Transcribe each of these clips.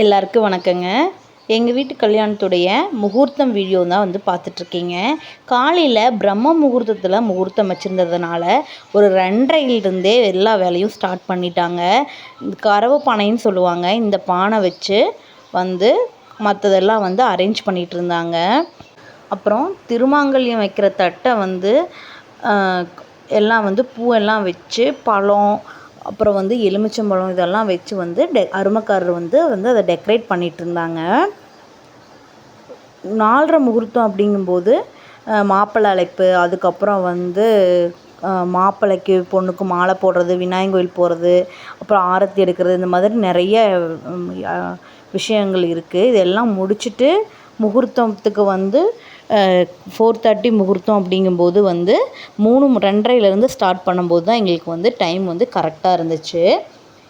எல்லாருக்கும் வணக்கங்க. எங்கள் வீட்டு கல்யாணத்துடைய முகூர்த்தம் வீடியோ தான் வந்து பார்த்துட்ருக்கீங்க. காலையில் பிரம்ம முகூர்த்தத்தில் முகூர்த்தம் வச்சுருந்ததுனால ஒரு ரெண்டரையிலிருந்தே எல்லா வேலையும் ஸ்டார்ட் பண்ணிட்டாங்க. இந்த கறவை பானைன்னு சொல்லுவாங்க. இந்த பானை வச்சு வந்து மற்றதெல்லாம் வந்து அரேஞ்ச் பண்ணிகிட்டு இருந்தாங்க அப்புறம் திருமாங்கல்யம் வைக்கிற தட்டை வந்து எல்லாம் வந்து பூவெல்லாம் வச்சு பழம் அப்புறம் வந்து எலுமிச்சம்பழம் இதெல்லாம் வச்சு வந்து டெ அருமைக்காரர் வந்து வந்து அதை டெக்கரேட் பண்ணிகிட்டு இருந்தாங்க நாலரை முகூர்த்தம் அப்படிங்கும்போது மாப்பிள்ளை அழைப்பு அதுக்கப்புறம் வந்து மாப்பிளைக்கு மாப்பிள்ளைக்கு பொண்ணுக்கு மாலை போடுறது விநாயகர் கோயில் போகிறது அப்புறம் ஆரத்தி எடுக்கிறது இந்த மாதிரி நிறைய விஷயங்கள் இருக்குது இதெல்லாம் முடிச்சுட்டு முகூர்த்தத்துக்கு வந்து ஃபோர் தேர்ட்டி முகூர்த்தம் அப்படிங்கும்போது வந்து மூணு மு- ரெண்டரைலேருந்து ஸ்டார்ட் பண்ணும்போது தான் எங்களுக்கு வந்து டைம் வந்து கரெக்டாக இருந்துச்சு.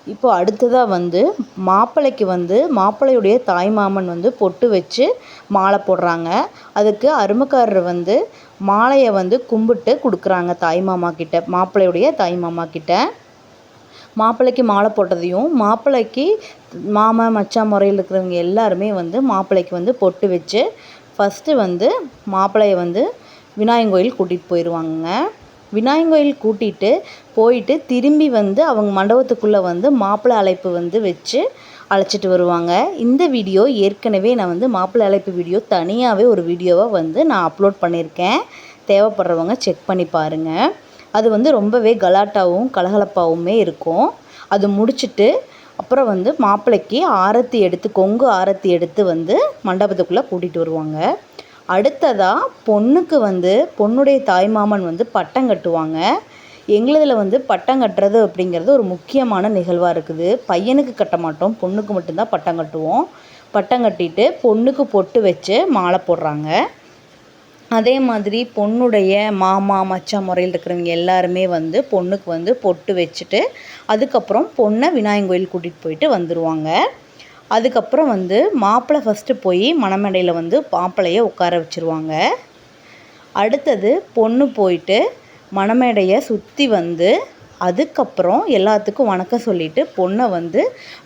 இப்போ அடுத்ததாக வந்து மாப்பிள்ளைக்கு வந்து மாப்பிள்ளையுடைய தாய்மாமன் வந்து பொட்டு வச்சு மாலை போடுறாங்க. அதுக்கு அருமக்காரர் வந்து மாலையை வந்து கும்பிட்டு கொடுக்குறாங்க தாய்மாமா கிட்ட மாப்பிள்ளையுடைய தாய்மாமா கிட்ட. மாப்பிள்ளைக்கு மாலை போட்டதையும் மாப்பிள்ளைக்கு மாமா மச்சான் முறையில் இருக்கிறவங்க எல்லாருமே வந்து மாப்பிள்ளைக்கு வந்து பொட்டு வச்சு ஃபஸ்ட்டு வந்து மாப்பிள்ளையை வந்து விநாயகர் கோயில் கூட்டிகிட்டு போயிடுவாங்க விநாயகர் கோயில் கூட்டிகிட்டு போயிட்டு திரும்பி வந்து அவங்க மண்டபத்துக்குள்ளே வந்து மாப்பிள்ளை அழைப்பு வந்து வச்சு அழைச்சிட்டு வருவாங்க. இந்த வீடியோ ஏற்கனவே நான் வந்து மாப்பிள்ளை அழைப்பு வீடியோ தனியாகவே ஒரு வீடியோவை வந்து நான் அப்லோட் பண்ணியிருக்கேன் தேவைப்படுறவங்க செக் பண்ணி பாருங்கள் அது வந்து ரொம்பவே கலாட்டாவும் கலகலப்பாகவுமே இருக்கும். அது முடிச்சுட்டு அப்புறம் வந்து மாப்பிள்ளைக்கு ஆரத்தி எடுத்து கொங்கு ஆரத்தி எடுத்து வந்து மண்டபத்துக்குள்ளே கூட்டிகிட்டு வருவாங்க. அடுத்ததாக பொண்ணுக்கு வந்து பொண்ணுடைய தாய்மாமன் வந்து பட்டம் கட்டுவாங்க. எங்களுதில் வந்து பட்டம் கட்டுறது அப்படிங்கிறது ஒரு முக்கியமான நிகழ்வாக இருக்குது. பையனுக்கு கட்ட மாட்டோம் பொண்ணுக்கு மட்டும்தான் பட்டம் கட்டுவோம். பட்டம் கட்டிட்டு பொண்ணுக்கு பொட்டு வச்சு மாலை போடுறாங்க. அதே மாதிரி பொண்ணுடைய மாமா மச்சான் முறையில் இருக்கிறவங்க எல்லாருமே வந்து பொண்ணுக்கு வந்து பொட்டு வச்சுட்டு அதுக்கப்புறம் பொண்ணை விநாயகர் கோயில் கூட்டிகிட்டு போயிட்டு வந்துடுவாங்க அதுக்கப்புறம் வந்து மாப்பிள்ளை ஃபஸ்ட்டு போய் மணமேடையில் வந்து மாப்பிள்ளைய உட்கார வச்சுருவாங்க. அடுத்தது பொண்ணு போயிட்டு மணமேடையை சுற்றி வந்து அதுக்கப்புறம் எல்லாத்துக்கும் வணக்கம் சொல்லிவிட்டு பொண்ணை வந்து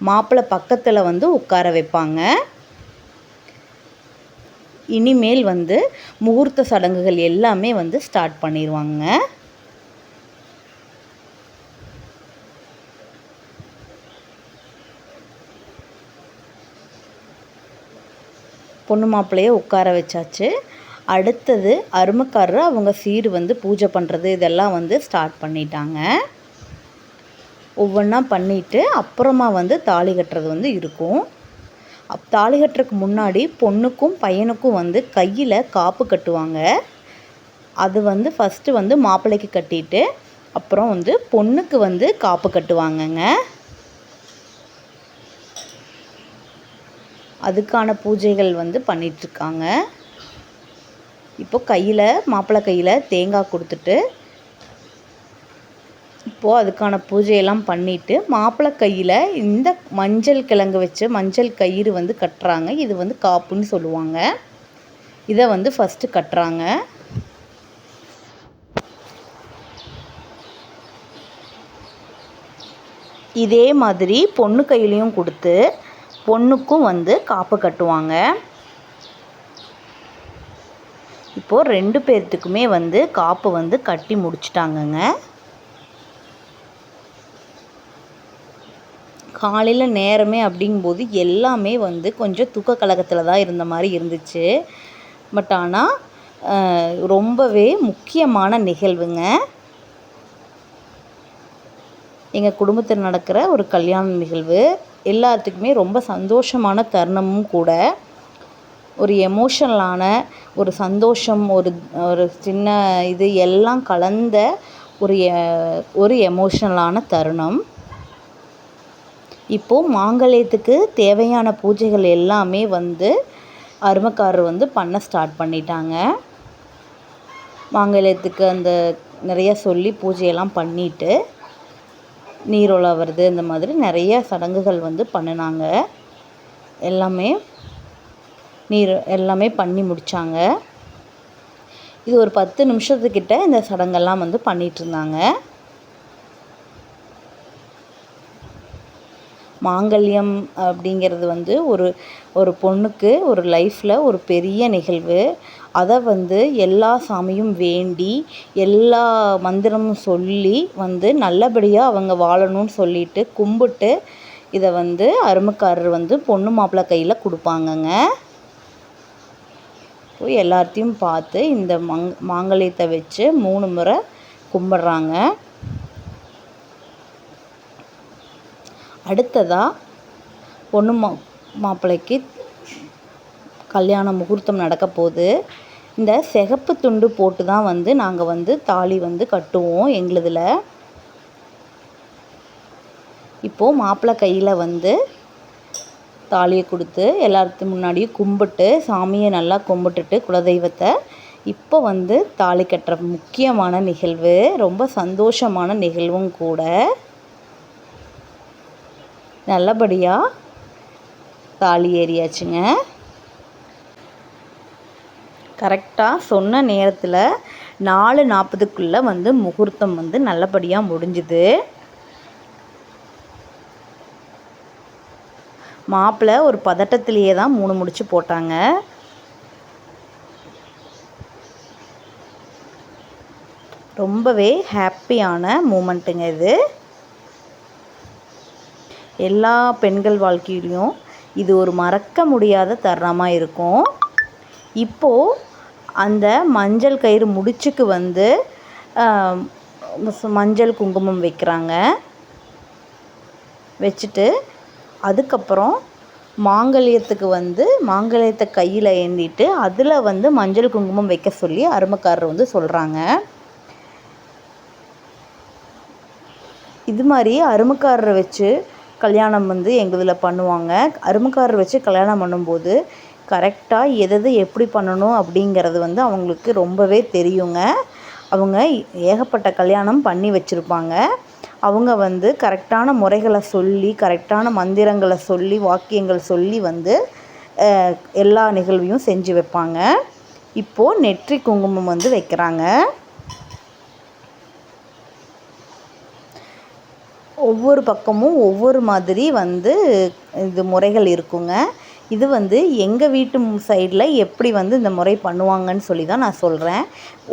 மாப்பிள்ளை பக்கத்தில் வந்து உட்கார வைப்பாங்க. இனிமேல் வந்து முகூர்த்த சடங்குகள் எல்லாமே வந்து ஸ்டார்ட் பண்ணிடுவாங்க பொண்ணு மாப்பிள்ளைய உட்கார வச்சாச்சு. அடுத்தது அருமக்காரர் அவங்க சீர் வந்து பூஜை பண்ணுறது இதெல்லாம் வந்து ஸ்டார்ட் பண்ணிட்டாங்க. ஒவ்வொன்றா பண்ணிவிட்டு அப்புறமா வந்து தாலி கட்டுறது வந்து இருக்கும். தாலி கட்டுறதுக்கு முன்னாடி பொண்ணுக்கும் பையனுக்கும் வந்து கையில் காப்பு கட்டுவாங்க. அது வந்து ஃபஸ்ட்டு வந்து மாப்பிள்ளைக்கு கட்டிட்டு அப்புறம் வந்து பொண்ணுக்கு வந்து காப்பு கட்டுவாங்கங்க. அதுக்கான பூஜைகள் வந்து பண்ணிகிட்ருக்காங்க இப்போ கையில் மாப்பிள்ளை கையில் தேங்காய் கொடுத்துட்டு இப்போது அதுக்கான பூஜையெல்லாம் பண்ணிவிட்டு மாப்பிள்ளை கையில் இந்த மஞ்சள் கிழங்கு வச்சு மஞ்சள் கயிறு வந்து கட்டுறாங்க. இது வந்து காப்புன்னு சொல்லுவாங்க. இதை வந்து ஃபஸ்ட்டு கட்டுறாங்க. இதே மாதிரி பொண்ணு கையிலையும் கொடுத்து பொண்ணுக்கும் வந்து காப்பு கட்டுவாங்க. இப்போது ரெண்டு பேர்த்துக்குமே வந்து காப்பு வந்து கட்டி முடிச்சிட்டாங்கங்க. காலையில் நேரமே அப்படிங்கும்போது எல்லாமே வந்து கொஞ்சம் தூக்க கலக்கத்தில் தான் இருந்த மாதிரி இருந்துச்சு. பட் ஆனால் ரொம்பவே முக்கியமான நிகழ்வுங்க. எங்கள் குடும்பத்தில் நடக்கிற ஒரு கல்யாண நிகழ்வு. எல்லாத்துக்குமே ரொம்ப சந்தோஷமான தருணமும் கூட. ஒரு எமோஷனலான ஒரு சந்தோஷம் ஒரு ஒரு சின்ன இது எல்லாம் கலந்த ஒரு எ- ஒரு எமோஷனலான தருணம். இப்போது மாங்கல்யத்துக்கு தேவையான பூஜைகள் எல்லாமே வந்து அருமக்காரர் வந்து பண்ண ஸ்டார்ட் பண்ணிட்டாங்க. மாங்கல்யத்துக்கு அந்த நிறைய சொல்லி பூஜையெல்லாம் பண்ணிட்டு நீரோலா இந்த மாதிரி நிறைய சடங்குகள் வந்து பண்ணினாங்க. எல்லாமே நீர் எல்லாமே பண்ணி முடித்தாங்க இது ஒரு பத்து நிமிஷத்துக்கிட்ட இந்த சடங்கெல்லாம் வந்து பண்ணிகிட்ருந்தாங்க மாங்கல்யம் அப்படிங்கிறது வந்து ஒரு ஒரு பொண்ணுக்கு ஒரு லைஃப்பில் ஒரு பெரிய நிகழ்வு. அதை வந்து எல்லா சாமியும் வேண்டி எல்லா மந்திரமும் சொல்லி வந்து நல்லபடியாக அவங்க வாழணும்னு சொல்லிட்டு கும்பிட்டு இதை வந்து அருமக்காரர் வந்து பொண்ணு மாப்பிள்ளை கையில் கொடுப்பாங்கங்க. போய் எல்லாத்தையும் பார்த்து இந்த மங் மாங்கல்யத்தை வச்சு மூணு முறை கும்பிட்றாங்க. அடுத்ததாக பொண்ணு மா மாப்பிள்ளைக்கு கல்யாண முகூர்த்தம் நடக்க போகுது. இந்த சிகப்பு துண்டு போட்டு தான் வந்து நாங்கள் வந்து தாலி வந்து கட்டுவோம் எங்களுதில். இப்போது மாப்பிள்ளை கையில் வந்து தாலியை கொடுத்து எல்லாத்து முன்னாடியும் கும்பிட்டு சாமியை நல்லா கும்பிட்டுட்டு குலதெய்வத்தை இப்போ வந்து தாலி கட்டுற முக்கியமான நிகழ்வு ரொம்ப சந்தோஷமான நிகழ்வும் கூட. நல்லபடியாக தாலி ஏறியாச்சுங்க. கரெக்டாக சொன்ன நேரத்தில் நாலு நாற்பதுக்குள்ளே வந்து முகூர்த்தம் வந்து நல்லபடியாக முடிஞ்சுது. மாப்பிள்ளை ஒரு பதட்டத்திலேயே தான் மூணு முடிச்சு போட்டாங்க. ரொம்பவே ஹாப்பியான மூமெண்ட்டுங்க இது. எல்லா பெண்கள் வாழ்க்கையிலையும் இது ஒரு மறக்க முடியாத தருணமாக இருக்கும். இப்போது அந்த மஞ்சள் கயிறு முடிச்சுக்கு வந்து மஞ்சள் குங்குமம் வைக்கிறாங்க. வச்சுட்டு அதுக்கப்புறம் மாங்கல்யத்துக்கு வந்து மாங்கல்யத்தை கையில் ஏந்திட்டு அதில் வந்து மஞ்சள் குங்குமம் வைக்க சொல்லி அருமக்காரர் வந்து சொல்கிறாங்க இது மாதிரி அருமக்காரரை வச்சு கல்யாணம் வந்து எங்கள் இதில் பண்ணுவாங்க. அருமைக்காரர் வச்சு கல்யாணம் பண்ணும்போது கரெக்டாக எதெது எப்படி பண்ணணும் அப்படிங்கிறது வந்து அவங்களுக்கு ரொம்பவே தெரியுங்க. அவங்க ஏகப்பட்ட கல்யாணம் பண்ணி வச்சுருப்பாங்க. அவங்க வந்து கரெக்டான முறைகளை சொல்லி கரெக்டான மந்திரங்களை சொல்லி வாக்கியங்கள் சொல்லி வந்து எல்லா நிகழ்வையும் செஞ்சு வைப்பாங்க. இப்போது நெற்றி குங்குமம் வந்து வைக்கிறாங்க. ஒவ்வொரு பக்கமும் ஒவ்வொரு மாதிரி வந்து இது முறைகள் இருக்குங்க. இது வந்து எங்கள் வீட்டு சைடில் எப்படி வந்து இந்த முறை பண்ணுவாங்கன்னு சொல்லி தான் நான் சொல்கிறேன்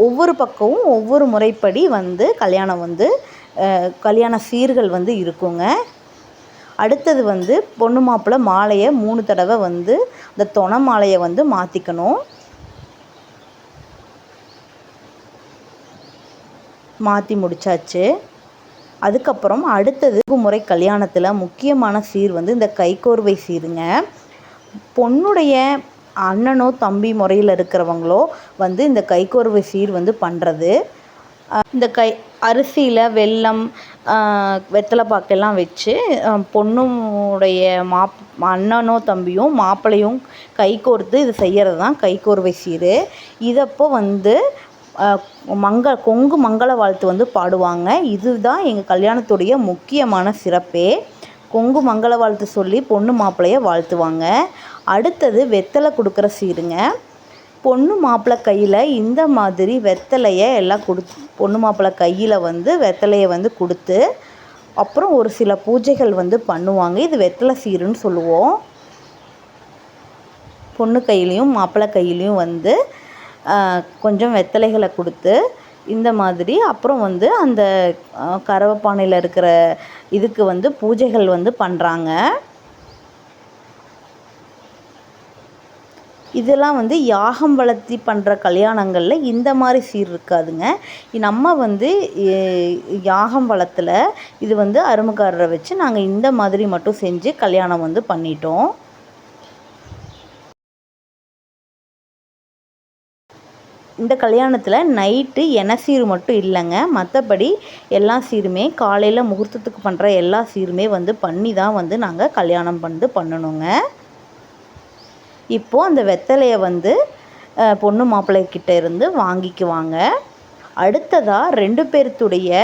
ஒவ்வொரு பக்கமும் ஒவ்வொரு முறைப்படி வந்து கல்யாணம் வந்து கல்யாண சீர்கள் வந்து இருக்குங்க. அடுத்தது வந்து பொண்ணு மாப்பிள்ளை மாலையை மூணு தடவை வந்து இந்த தொண மாலையை வந்து மாற்றிக்கணும் மாற்றி முடித்தாச்சு அதுக்கப்புறம் அடுத்தது முறை கல்யாணத்தில் முக்கியமான சீர் வந்து இந்த கைக்கோர்வை சீருங்க. பொண்ணுடைய அண்ணனோ தம்பி முறையில் இருக்கிறவங்களோ வந்து இந்த கைக்கோர்வை சீர் வந்து பண்ணுறது இந்த கை அரிசியில் வெல்லம் வெத்தலை பாக்கெல்லாம் வச்சு பொண்ணுடைய மாப் அண்ணனோ தம்பியும் மாப்பிள்ளையும் கை கோர்த்து இது செய்கிறது தான் கைக்கோர்வை சீர். இதப்போ வந்து மங்க கொங்கு மங்கள வாழ்த்து வந்து பாடுவாங்க. இதுதான் எங்கள் கல்யாணத்துடைய முக்கியமான சிறப்பே. கொங்கு மங்கள வாழ்த்து சொல்லி பொண்ணு மாப்பிள்ளைய வாழ்த்துவாங்க. அடுத்தது வெத்தலை கொடுக்குற சீருங்க. பொண்ணு மாப்பிள்ளை கையில் இந்த மாதிரி வெத்தலையை எல்லாம் கொடு பொண்ணு மாப்பிள்ளை கையில் வந்து வெத்தலையை வந்து கொடுத்து அப்புறம் ஒரு சில பூஜைகள் வந்து பண்ணுவாங்க. இது வெத்தலை சீருன்னு சொல்லுவோம். பொண்ணு கையிலையும் மாப்பிள்ளை கையிலையும் வந்து கொஞ்சம் வெத்தலைகளை கொடுத்து இந்த மாதிரி அப்புறம் வந்து அந்த கரவப்பானையில் இருக்கிற இதுக்கு வந்து பூஜைகள் வந்து பண்ணுறாங்க இதெல்லாம் வந்து யாகம் வளர்த்தி பண்ணுற கல்யாணங்களில் இந்த மாதிரி சீர் இருக்காதுங்க. நம்ம வந்து யாகம் வளத்தில் இது வந்து அருமக்காரரை வச்சு நாங்கள் இந்த மாதிரி மட்டும் செஞ்சு கல்யாணம் வந்து பண்ணிட்டோம். இந்த கல்யாணத்தில் நைட்டு என சீர் மட்டும் இல்லைங்க. மற்றபடி எல்லா சீருமே காலையில் முகூர்த்தத்துக்கு பண்ணுற எல்லா சீருமே வந்து பண்ணி தான் வந்து நாங்கள் கல்யாணம் வந்து பண்ணணுங்க. இப்போது அந்த வெத்தலையை வந்து பொண்ணு மாப்பிள்ளைக்கிட்ட இருந்து வாங்கிக்குவாங்க. அடுத்ததாக ரெண்டு பேர்த்துடைய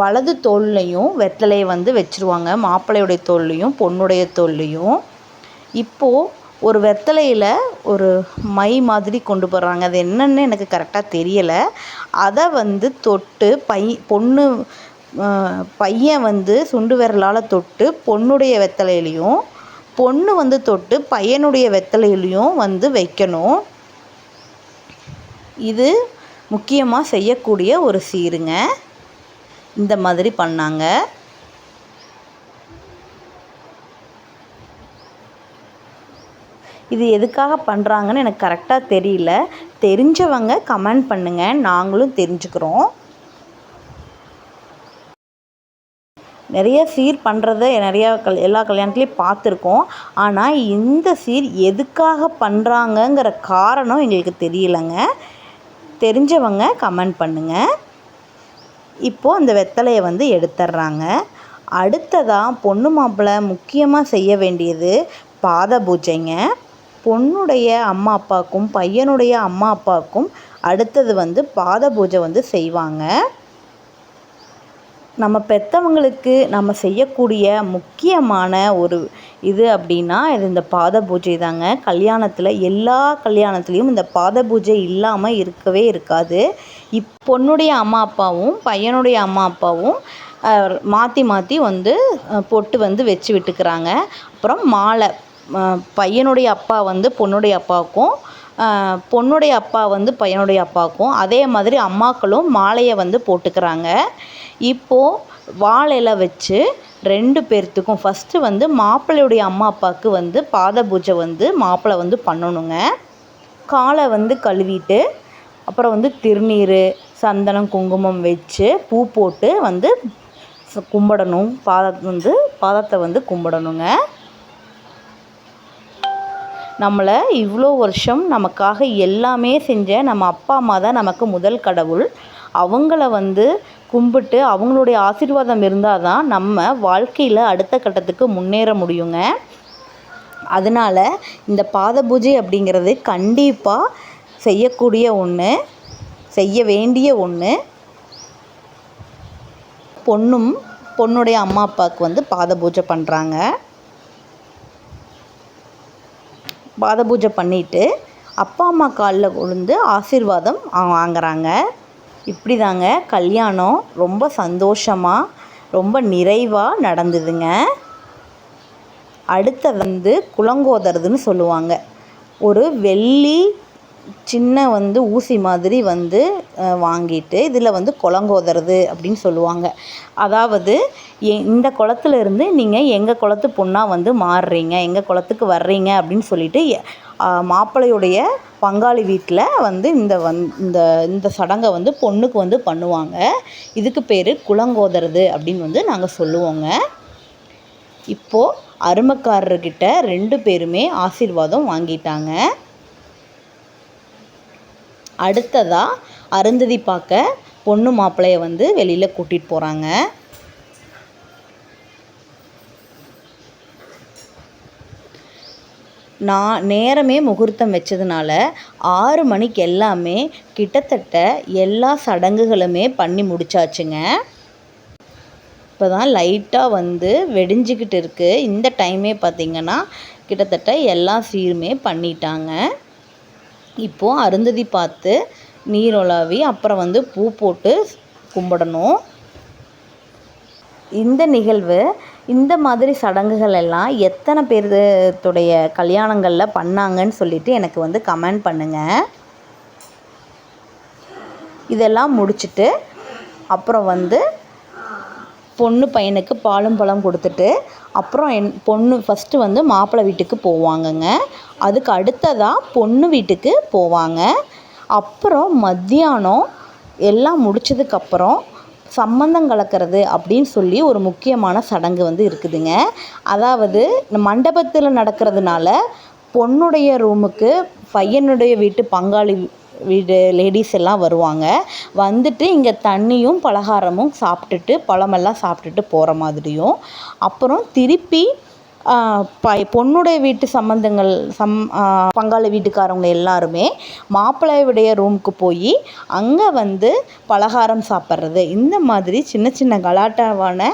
வலது தோல்லையும் வெத்தலையை வந்து வச்சுருவாங்க. மாப்பிள்ளையுடைய தோல்லையும் பொண்ணுடைய தோல்லையும். இப்போது ஒரு வெத்தலையில் ஒரு மை மாதிரி கொண்டு போகிறாங்க அது என்னென்னு எனக்கு கரெக்டாக தெரியலை. அதை வந்து தொட்டு பை பொண்ணு பையன் வந்து சுண்டு விரலால் தொட்டு பொண்ணுடைய வெத்தலையிலையும் பொண்ணு வந்து தொட்டு பையனுடைய வெத்தலையிலையும் வந்து வைக்கணும். இது முக்கியமாக செய்யக்கூடிய ஒரு சீருங்க. இந்த மாதிரி பண்ணாங்க. இது எதுக்காக பண்ணுறாங்கன்னு எனக்கு கரெக்டாக தெரியல. தெரிஞ்சவங்க கமெண்ட் பண்ணுங்கள் நாங்களும் தெரிஞ்சுக்கிறோம். நிறைய சீர் பண்ணுறத நிறையா கல் எல்லா கல்யாணத்துலேயும் பார்த்துருக்கோம். ஆனால் இந்த சீர் எதுக்காக பண்ணுறாங்கங்கிற காரணம் எங்களுக்கு தெரியலைங்க. தெரிஞ்சவங்க கமெண்ட் பண்ணுங்கள் இப்போது அந்த வெத்தலையை வந்து எடுத்துட்றாங்க அடுத்ததாக பொண்ணு மாப்பிள்ளை முக்கியமாக செய்ய வேண்டியது பாத பூஜைங்க. பொண்ணுடைய அம்மா அப்பாவுக்கும் பையனுடைய அம்மா அப்பாவுக்கும் அடுத்தது வந்து பாத பூஜை வந்து செய்வாங்க. நம்ம பெற்றவங்களுக்கு நம்ம செய்யக்கூடிய முக்கியமான ஒரு இது அப்படின்னா இது இந்த பாத பூஜை தாங்க. கல்யாணத்தில் எல்லா கல்யாணத்துலேயும் இந்த பாத பூஜை இல்லாமல் இருக்கவே இருக்காது. இப் பொண்ணுடைய அம்மா அப்பாவும் பையனுடைய அம்மா அப்பாவும் மாற்றி மாற்றி வந்து பொட்டு வந்து வச்சு விட்டுக்கிறாங்க. அப்புறம் மாலை. பையனுடைய அப்பா வந்து பொண்ணுடைய அப்பாவுக்கும் பொண்ணுடைய அப்பா வந்து பையனுடைய அப்பாவுக்கும் அதே மாதிரி அம்மாக்களும் மாலையை வந்து போட்டுக்கிறாங்க. இப்போது வாழை வச்சு ரெண்டு பேர்த்துக்கும் ஃபஸ்ட்டு வந்து மாப்பிள்ளையுடைய அம்மா அப்பாவுக்கு வந்து பாத பூஜை வந்து மாப்பிள்ளை வந்து பண்ணணுங்க. காலை வந்து கழுவிட்டு அப்புறம் வந்து திருநீர் சந்தனம் குங்குமம் வச்சு பூ போட்டு வந்து கும்பிடணும். பாதத்தை வந்து பாதத்தை வந்து கும்பிடணுங்க. நம்மளை இவ்வளோ வருஷம் நமக்காக எல்லாமே செஞ்ச நம்ம அப்பா அம்மா தான் நமக்கு முதல் கடவுள். அவங்கள வந்து கும்பிட்டு அவங்களுடைய ஆசீர்வாதம் இருந்தால் தான் நம்ம வாழ்க்கையில் அடுத்த கட்டத்துக்கு முன்னேற முடியுங்க. அதனால் இந்த பாத பூஜை அப்படிங்கிறது கண்டிப்பாக செய்யக்கூடிய ஒன்று செய்ய வேண்டிய ஒன்று பொண்ணும் பொண்ணுடைய அம்மா அப்பாவுக்கு வந்து பாத பூஜை பண்ணுறாங்க பாத பூஜை பண்ணிவிட்டு அப்பா அம்மா காலில் விழுந்து ஆசீர்வாதம் வாங்குறாங்க. இப்படி தாங்க கல்யாணம் ரொம்ப சந்தோஷமாக ரொம்ப நிறைவாக நடந்ததுங்க. அடுத்த வந்து குலங்கோதறதுன்னு சொல்லுவாங்க. ஒரு வெள்ளி சின்ன வந்து ஊசி மாதிரி வந்து வாங்கிட்டு இதில் வந்து குலங்கோதறது அப்படின்னு சொல்லுவாங்க. அதாவது எ இந்த குளத்துல இருந்து நீங்கள் எங்கள் குளத்து பொண்ணாக வந்து மாறுறீங்க எங்கள் குளத்துக்கு வர்றீங்க அப்படின்னு சொல்லிட்டு மாப்பிள்ளையுடைய பங்காளி வீட்டில் வந்து இந்த வந் இந்த இந்த சடங்கை வந்து பொண்ணுக்கு வந்து பண்ணுவாங்க. இதுக்கு பேர் குலங்கோதறது அப்படின்னு வந்து நாங்கள் சொல்லுவோங்க. இப்போது அருமக்காரர்கிட்ட ரெண்டு பேருமே ஆசீர்வாதம் வாங்கிட்டாங்க. அடுத்ததாக அருந்ததி பார்க்க பொண்ணு மாப்பிள்ளைய வந்து வெளியில் கூட்டிகிட்டு போகிறாங்க நான் நேரமே முகூர்த்தம் வச்சதுனால ஆறு மணிக்கு எல்லாமே கிட்டத்தட்ட எல்லா சடங்குகளுமே பண்ணி முடிச்சாச்சுங்க. இப்போ தான் லைட்டாக வந்து வெடிஞ்சிக்கிட்டு இருக்குது இந்த டைமே பார்த்திங்கன்னா கிட்டத்தட்ட எல்லா சீருமே பண்ணிட்டாங்க. இப்போது அருந்ததி பார்த்து நீர் அப்புறம் வந்து பூ போட்டு கும்பிடணும். இந்த நிகழ்வு இந்த மாதிரி சடங்குகள் எல்லாம் எத்தனை பேர்த்துடைய கல்யாணங்களில் பண்ணாங்கன்னு சொல்லிவிட்டு எனக்கு வந்து கமெண்ட் பண்ணுங்கள் இதெல்லாம் முடிச்சுட்டு அப்புறம் வந்து பொண்ணு பையனுக்கு பாலும் பழம் கொடுத்துட்டு அப்புறம் என் பொண்ணு ஃபஸ்ட்டு வந்து மாப்பிள்ளை வீட்டுக்கு போவாங்கங்க. அதுக்கு அடுத்ததாக பொண்ணு வீட்டுக்கு போவாங்க. அப்புறம் மத்தியானம் எல்லாம் முடிச்சதுக்கப்புறம் சம்மந்தம் கலக்கிறது அப்படின்னு சொல்லி ஒரு முக்கியமான சடங்கு வந்து இருக்குதுங்க. அதாவது மண்டபத்தில் நடக்கிறதுனால பொண்ணுடைய ரூமுக்கு பையனுடைய வீட்டு பங்காளி வீடு லேடிஸ் எல்லாம் வருவாங்க. வந்துட்டு இங்கே தண்ணியும் பலகாரமும் சாப்பிட்டுட்டு பழமெல்லாம் சாப்பிட்டுட்டு போகிற மாதிரியும். அப்புறம் திருப்பி ப பொண்ணுடைய வீட்டு சம்மந்தங்கள் சம் பங்காளி வீட்டுக்காரவங்க எல்லாருமே மாப்பிள்ளையுடைய ரூமுக்கு போய் அங்கே வந்து பலகாரம் சாப்பிட்றது. இந்த மாதிரி சின்ன சின்ன கலாட்டாவான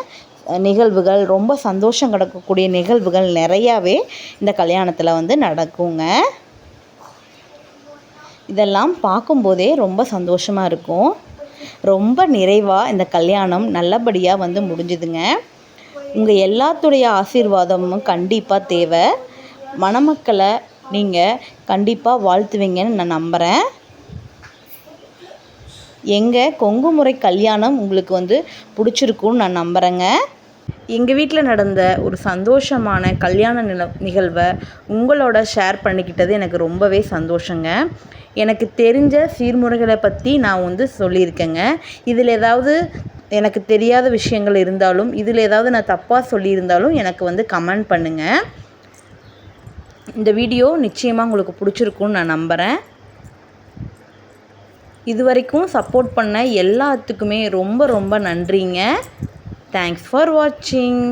நிகழ்வுகள் ரொம்ப சந்தோஷம் கிடக்கக்கூடிய நிகழ்வுகள் நிறையாவே இந்த கல்யாணத்தில் வந்து நடக்குங்க. இதெல்லாம் பார்க்கும்போதே ரொம்ப சந்தோஷமாக இருக்கும். ரொம்ப நிறைவாக இந்த கல்யாணம் நல்லபடியாக வந்து முடிஞ்சுதுங்க. உங்கள் எல்லாத்துடைய ஆசீர்வாதமும் கண்டிப்பாக தேவை. மணமக்களை நீங்கள் கண்டிப்பாக வாழ்த்துவீங்கன்னு நான் நம்புகிறேன் எங்கள் கொங்கு முறை கல்யாணம் உங்களுக்கு வந்து பிடிச்சிருக்குன்னு நான் நம்புகிறேங்க எங்கள் வீட்டில் நடந்த ஒரு சந்தோஷமான கல்யாண நில நிகழ்வை உங்களோட ஷேர் பண்ணிக்கிட்டது எனக்கு ரொம்பவே சந்தோஷங்க. எனக்கு தெரிஞ்ச சீர்முறைகளை பற்றி நான் வந்து சொல்லியிருக்கேங்க. இதில் ஏதாவது எனக்கு தெரியாத விஷயங்கள் இருந்தாலும் இதில் ஏதாவது நான் தப்பாக சொல்லியிருந்தாலும் எனக்கு வந்து கமெண்ட் பண்ணுங்கள் இந்த வீடியோ நிச்சயமாக உங்களுக்கு பிடிச்சிருக்குன்னு நான் நம்புகிறேன் இது வரைக்கும் சப்போர்ட் பண்ண எல்லாத்துக்குமே ரொம்ப ரொம்ப நன்றிங்க. தேங்க்ஸ் ஃபார் வாட்சிங்